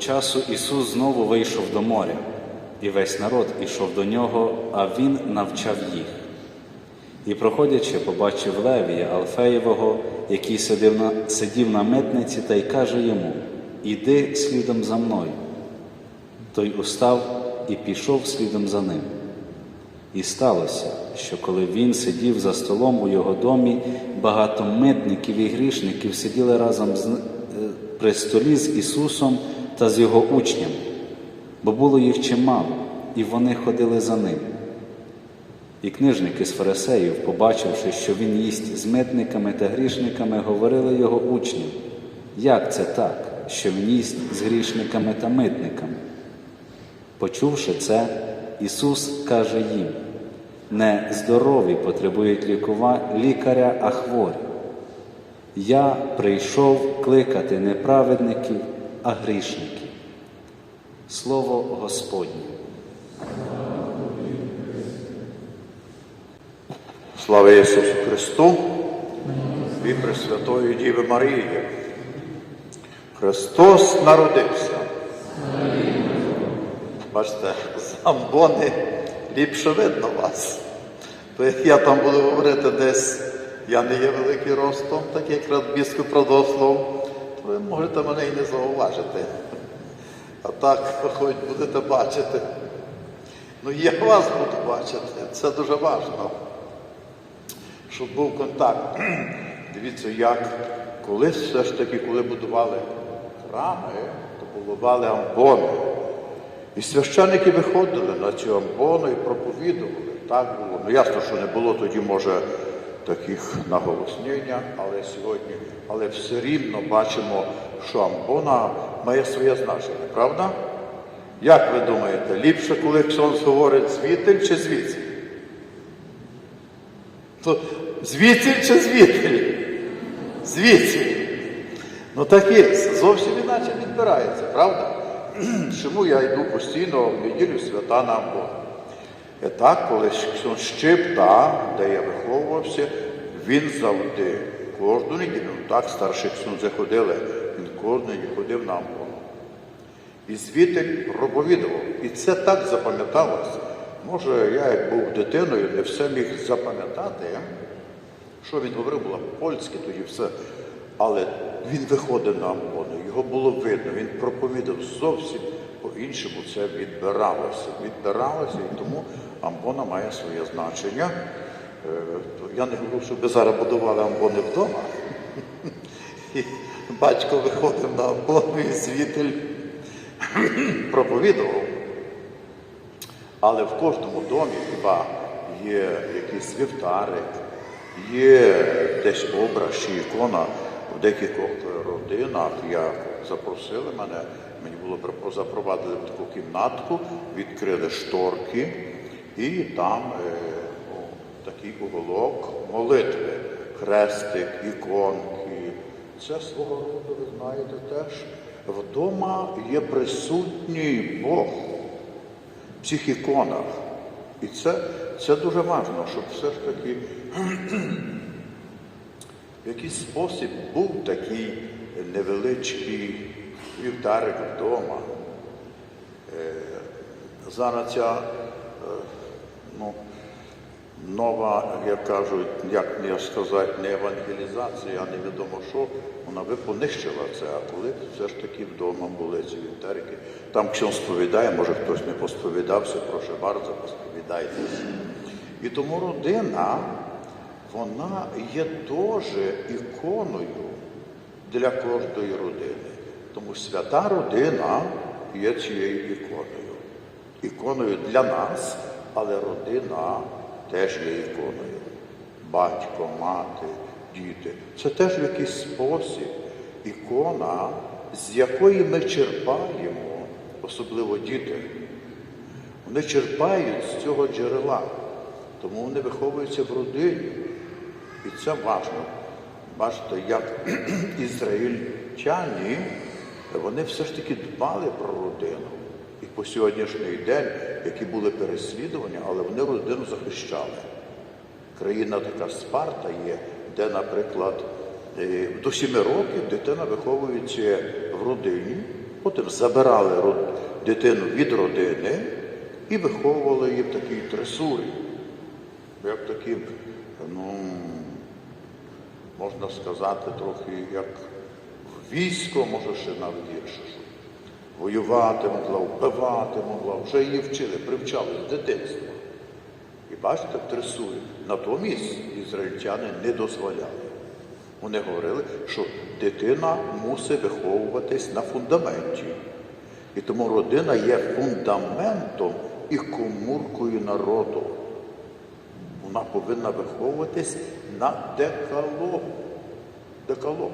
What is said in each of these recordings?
часу Ісус знову вийшов до моря, і весь народ ішов до нього, а Він навчав їх. І, проходячи, побачив Левія Алфеєвого, який сидів на, сидів на митниці, та й каже йому: Іди слідом за мною. Той устав і пішов слідом за ним. І сталося, що коли він сидів за столом у його домі, багато митників і грішників сиділи разом з, е, при столі з Ісусом та з його учнями, бо було їх чимало, і вони ходили за ним. І книжники з фарисеїв, побачивши, що він їсть з митниками та грішниками, говорили його учням, як це так, що він їсть з грішниками та митниками? Почувши це, Ісус каже їм: не здорові потребують лікува... лікаря, а хворі. Я прийшов кликати не праведників, а грішників. Слово Господнє. Слава Ісусу Христу і Пресвятої Діви Марії. Христос народився. Бачите, з ліпше видно вас. То я там буду говорити десь, я не є великий ростом, так як радбіску продослов, то ви можете мене і не зауважити. А так, хоч будете бачити. Ну, я вас буду бачити, це дуже важливо щоб був контакт. Дивіться, як колись все ж таки, коли будували храми, то будували амбони. І священники виходили на цю амбону і проповідували. Так було. Ну ясно, що не було тоді, може, таких наголоснення, але сьогодні, але все рівно бачимо, що амбона має своє значення, правда? Як ви думаєте, ліпше, коли Ксьонс говорить звітель чи звідси? Звідси чи звідти? Звідси. Ну так є, зовсім іначе відбирається, правда? Чому я йду постійно в неділю свята на Амбон? І так, коли щип, та, де я виховувався, він завжди кожну неділю, так, старші ксунзи ходили, він кожну неділю ходив на Амбон. І звідти проповідував. І це так запам'яталося. Може, я як був дитиною, не все міг запам'ятати, що він говорив, було польське тоді все. Але він виходив на амбону, його було видно, він проповідав зовсім по-іншому це відбиралося. Відбиралося, і тому амбона має своє значення. Е, Я не говорю, щоб зараз будували амбони вдома. Батько виходив на амбону і звітель проповідував. Але в кожному домі хіба є якийсь вівтарик, є десь образ чи ікона в декількох родинах. Я запросили мене, мені було запровадили в таку кімнатку, відкрили шторки, і там е, о, такий уголок молитви, хрестик, іконки. Це свого роду, ви знаєте, теж вдома є присутній Бог в цих іконах. І це, це дуже важливо, щоб все ж таки в якийсь спосіб був такий невеличкий вівтарик вдома. Е, зараз ця, е, ну, нова, як кажуть, як не сказати, не евангелізація, а невідомо що, вона би понищила це. А коли все ж таки вдома були ці вівтерики, там ксьон сповідає, може хтось не посповідався, прошу bardzo, посповідайтеся. І тому родина, вона є теж іконою для кожної родини. Тому свята родина є цією іконою. Іконою для нас, але родина теж є іконою. Батько, мати, діти. Це теж в якийсь спосіб ікона, з якої ми черпаємо, особливо діти. Вони черпають з цього джерела, тому вони виховуються в родині. І це важливо. Бачите, як ізраїльтяні, вони все ж таки дбали про родину. І по сьогоднішній день, які були переслідування, але вони родину захищали. Країна така Спарта є, де, наприклад, е, до 7 років дитина виховується в родині, потім забирали дитину від родини і виховували її в такій тресурі. Як такі, ну, можна сказати, трохи як військо, може ще навіть що Воювати могла, вбивати могла, вже її вчили, привчали з дитинства. І бачите, в. Натомість ізраїльтяни не дозволяли. Вони говорили, що дитина мусить виховуватись на фундаменті. І тому родина є фундаментом і комуркою народу. Вона повинна виховуватись на декалогу. Декалогу.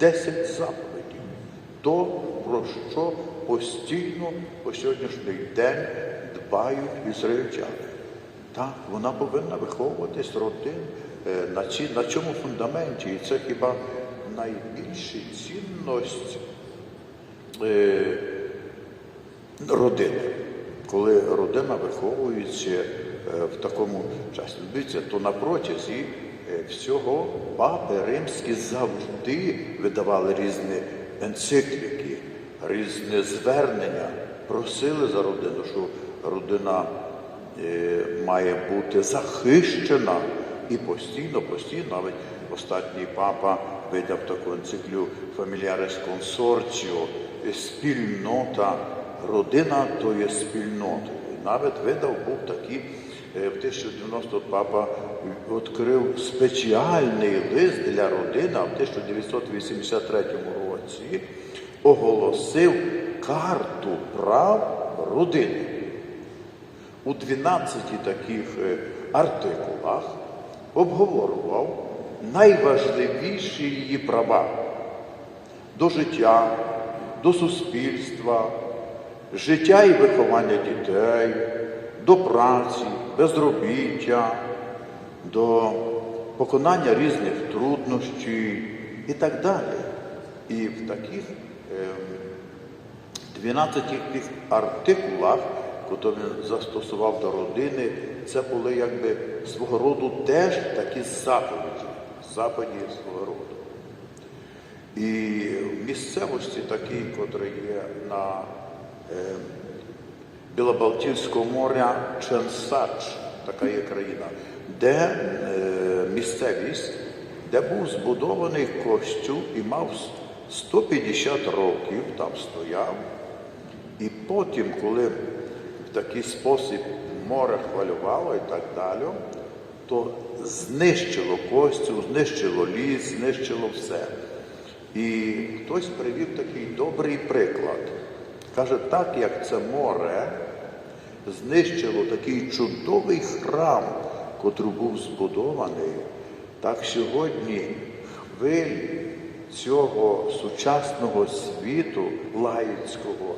Десять заповідей. То, про що постійно по сьогоднішній день дбають ізраїльтяни. Так, вона повинна виховуватись родин е, на, ці, на цьому фундаменті. І це хіба найбільша цінність е, родини. Коли родина виховується е, в такому часі. Дивіться, то на протязі е, всього папи римські завжди видавали різні енцикліки, різні звернення, просили за родину, що родина е, має бути захищена і постійно, постійно, навіть останній папа видав таку енциклю Consortio, е, спільнота, родина то є спільнота. І навіть видав був такий е, в 1090 папа відкрив спеціальний лист для родини, в 1983 році оголосив карту прав родини. У 12 таких е, артикулах обговорював найважливіші її права до життя, до суспільства, життя і виховання дітей, до праці, безробіття, до поконання різних труднощів і так далі. І в таких 12 тих артикулах, які він застосував до родини, це були якби свого роду теж такі заповіді, заповіді свого роду. І в місцевості такій, котра є на е, Білобалтійського моря Ченсач, така є країна, де е, місцевість, де був збудований костюм і мав 150 років, там стояв. І потім, коли в такий спосіб море хвилювало і так далі, то знищило костюм, знищило ліс, знищило все. І хтось привів такий добрий приклад. Каже, так як це море знищило такий чудовий храм, котрий був збудований, так сьогодні хвилі цього сучасного світу лаїцького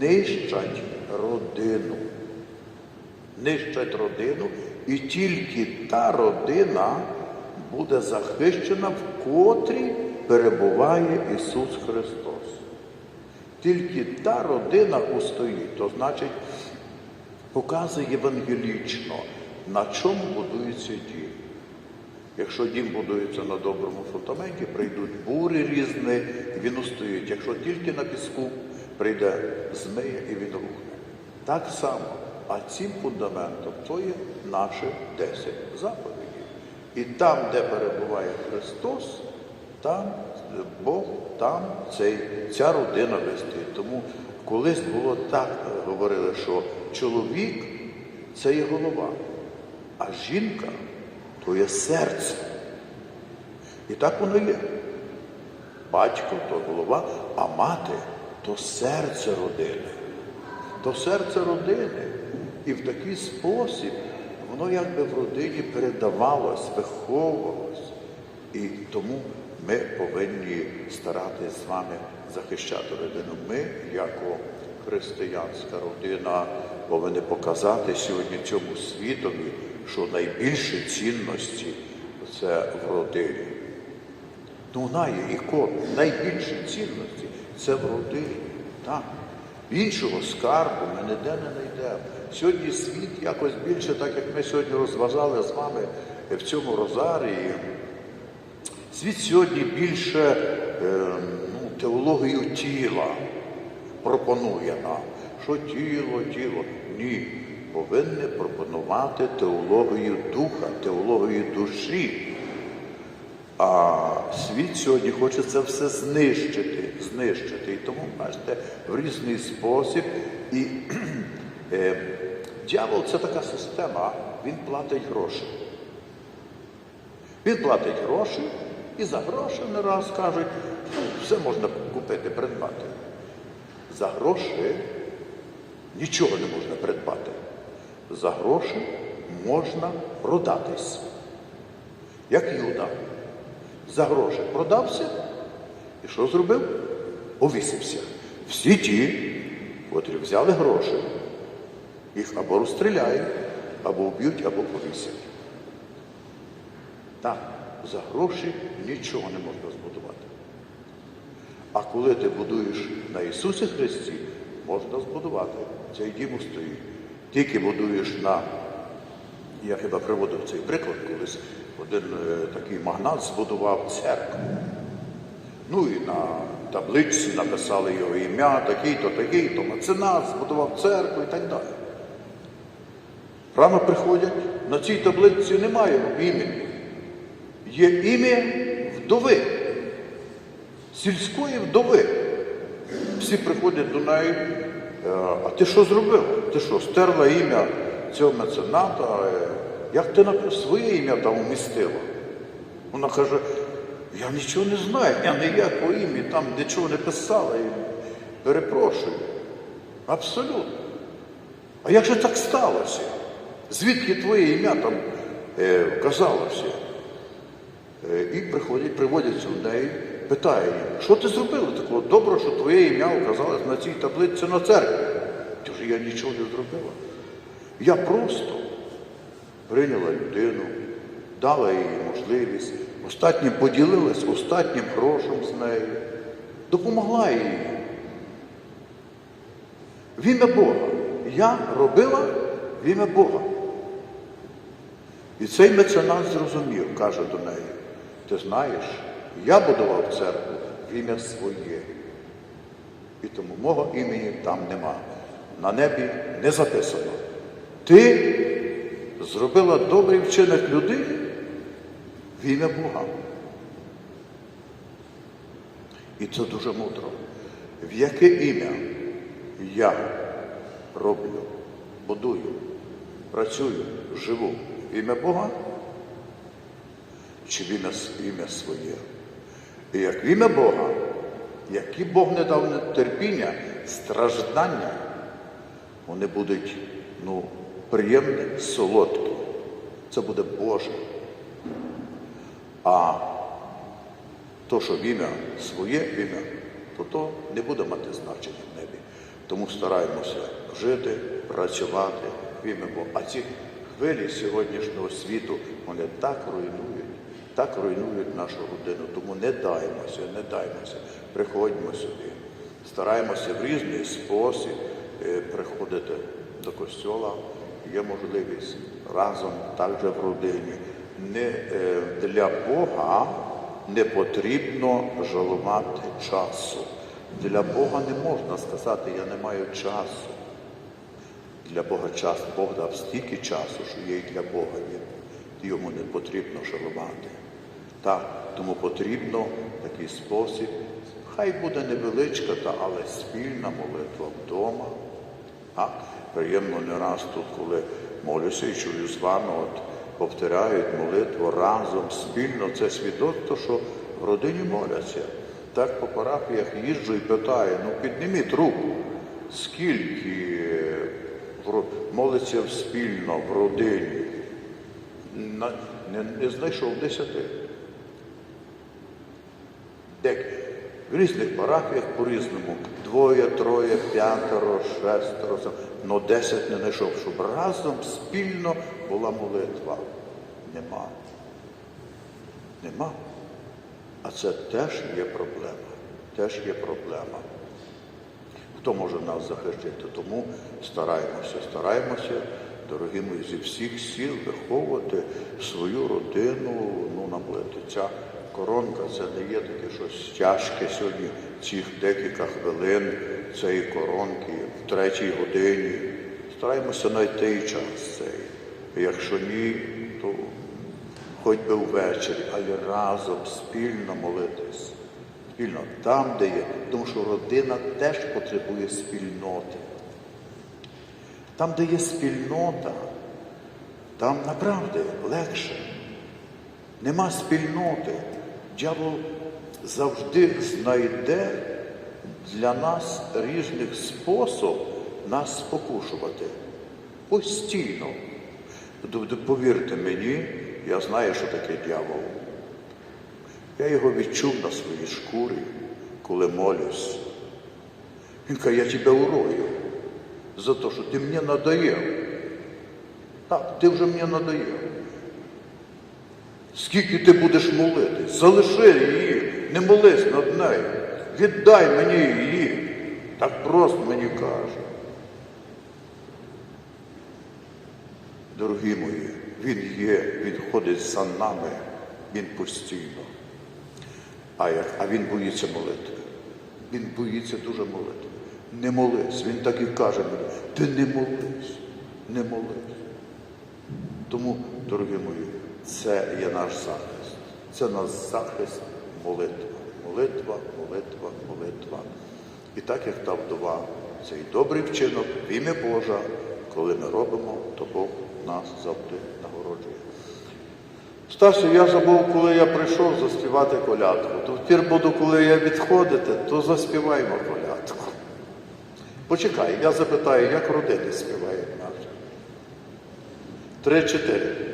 нищать родину. Нищать родину, і тільки та родина буде захищена, в котрій перебуває Ісус Христос. Тільки та родина устоїть, то значить показує євангелічно, на чому будується дім. Якщо дім будується на доброму фундаменті, прийдуть бурі різні, він устоїть. Якщо тільки на піску прийде змія і він рухне. Так само А цим фундаментом то є наші 10 заповідей. І там, де перебуває Христос, там Бог, там цей, ця родина вести. Тому колись було так, говорили, що чоловік це є голова, а жінка то є серце. І так воно є. Батько то голова, а мати то серце родини. То серце родини. І в такий спосіб воно якби в родині передавалось, виховувалось. І тому ми повинні старатися з вами захищати родину. Ми, як християнська родина, повинні показати сьогодні цьому світові, що найбільші цінності це в родині. Ну, вона. Найбільші цінності це в родині. Так. Іншого скарбу ми ніде не знайдемо. Сьогодні світ якось більше, так як ми сьогодні розважали з вами в цьому розарії. Світ сьогодні більше е, ну, теологію тіла пропонує нам. Що тіло, тіло? Ні. Повинні пропонувати теологію духа, теологію душі. А світ сьогодні хоче це все знищити, знищити. І тому, бачите, в різний спосіб. І е, дьявол це така система, він платить гроші. Він платить гроші і за гроші не раз кажуть, ну, все можна купити, придбати. За гроші нічого не можна придбати. За гроші можна продатись. Як Юда. За гроші продався і що зробив? Повісився. Всі ті, котрі взяли гроші, їх або розстріляють, або вб'ють, або повісять. Так, за гроші нічого не можна збудувати. А коли ти будуєш на Ісусі Христі, можна збудувати. Цей дім стоїть. Тільки будуєш на, я хіба приводив цей приклад, колись один е, такий магнат збудував церкву. Ну і на табличці написали його ім'я, такий-то, такий-то, меценат, збудував церкву і так далі. Рано приходять, на цій таблиці немає імені. Є ім'я вдови, сільської вдови. Всі приходять до неї, «Е, а ти що зробив? Ти що, стерла ім'я цього мецената? Е, Як ти своє ім'я там умістила? Вона каже, я нічого не знаю, я ніякого ім'я там нічого не писала. І перепрошую. Абсолютно. А як же так сталося? Звідки твоє ім'я там е, вказалося? Е, І приходять, приводять до неї, питає її, що ти зробила такого доброго, що твоє ім'я оказалось на цій таблиці на церкві? Каже, я нічого не зробила. Я просто прийняла людину, дала їй можливість, остатнім поділилась остатнім грошем з нею, допомогла їй. В ім'я Бога. Я робила в ім'я Бога. І цей меценат зрозумів, каже до неї, ти знаєш, я будував церкву в ім'я своє. І тому мого імені там нема. На небі не записано. Ти зробила добрий вчинок людини в ім'я Бога. І це дуже мудро. В яке ім'я я роблю, будую, працюю, живу в ім'я Бога чи в ім'я, своє? І як в ім'я Бога, які Бог не дав терпіння, страждання, вони будуть ну, приємні, солодкі. Це буде Боже. А то, що в ім'я своє ім'я, то то не буде мати значення в небі. Тому стараємося жити, працювати в ім'я Бога. А ці хвилі сьогоднішнього світу, вони так руйнують, так руйнують нашу родину. Тому не даймося, не даймося. Приходьмо сюди. Стараємося в різний спосіб е, приходити до костьола. Є можливість разом, також в родині. Не, е, для Бога не потрібно жалувати часу. Для Бога не можна сказати, я не маю часу. для Бога час, Бог дав стільки часу, що є і для Бога йому не потрібно шарувати. Так, тому потрібно такий спосіб. Хай буде невеличка, та, але спільна молитва вдома. А приємно не раз тут, коли молюся і чую з вами, от повторяють молитву разом, спільно. Це свідоцтво, що в родині моляться. Так по парафіях їжджу і питаю, ну підніміть руку, скільки молиться спільно в родині. Не, знайшов десяти. В різних парафіях по-різному. Двоє, троє, п'ятеро, шестеро, но десять не знайшов, щоб разом спільно була молитва. Нема. Нема. А це теж є проблема. Теж є проблема. Хто може нас захистити? Тому стараємося, стараємося, дорогі мої, зі всіх сіл виховувати свою родину ну, на молитві. Ця коронка це не є таке щось тяжке сьогодні, цих декілька хвилин цієї коронки в третій годині. Стараємося знайти час цей. Якщо ні, то хоч би ввечері, але разом спільно молитись. Спільно там, де є. Тому що родина теж потребує спільноти. Там, де є спільнота, там направді легше. Нема спільноти. Дьявол завжди знайде для нас різних способ нас спокушувати. Постійно. Повірте мені, я знаю, що таке дьявол. Я його відчув на своїй шкурі, коли молюсь. Він каже, я тебе урою за те, що ти мені надоїв. Так, ти вже мені надоїв. Скільки ти будеш молитись? Залиши її, не молись над нею. Віддай мені її. Так просто мені каже. Дорогі мої, він є, він ходить за нами, він постійно. А, як, а він боїться молитви. Він боїться дуже молитви. Не молись. Він так і каже мені, ти не молись, не молись. Тому, дорогі мої, це є наш захист. Це наш захист молитва. Молитва, молитва, молитва. І так як та вдова, цей добрий вчинок в ім'я Божа, коли ми робимо, то Бог нас завжди нагороджує. Стасю, я забув, коли я прийшов заспівати колядку. Тепер буду, коли я відходити, то заспіваємо колядку. Почекай, я запитаю, як родини співають наші. Три-чотири.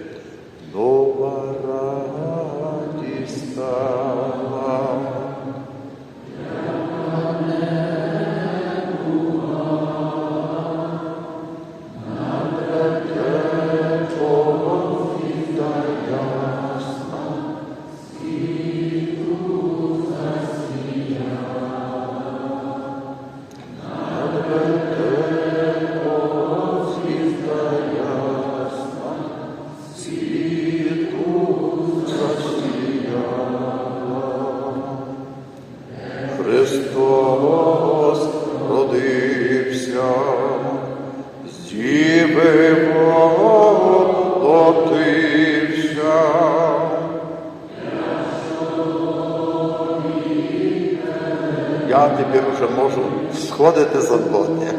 Христос родився, з діви воплотився. Я тепер вже можу сходити за доня.